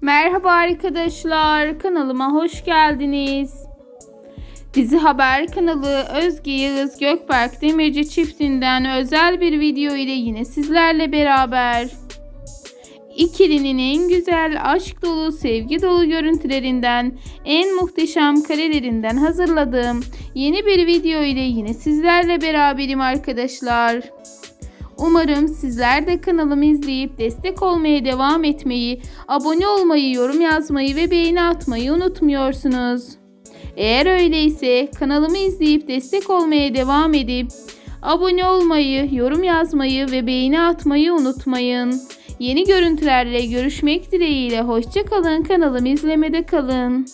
Merhaba arkadaşlar, kanalıma hoş geldiniz. Dizi Haber kanalı Özge Yağız Gökberk Demirci çiftinden özel bir video ile yine sizlerle beraber. İkilinin en güzel, aşk dolu, sevgi dolu görüntülerinden, en muhteşem karelerinden hazırladığım yeni bir video ile yine sizlerle beraberim arkadaşlar. Umarım sizler de kanalımı izleyip destek olmaya devam etmeyi, abone olmayı, yorum yazmayı ve beğeni atmayı unutmuyorsunuz. Eğer öyleyse kanalımı izleyip destek olmaya devam edip abone olmayı, yorum yazmayı ve beğeni atmayı unutmayın. Yeni görüntülerle görüşmek dileğiyle hoşçakalın kanalımı izlemede kalın.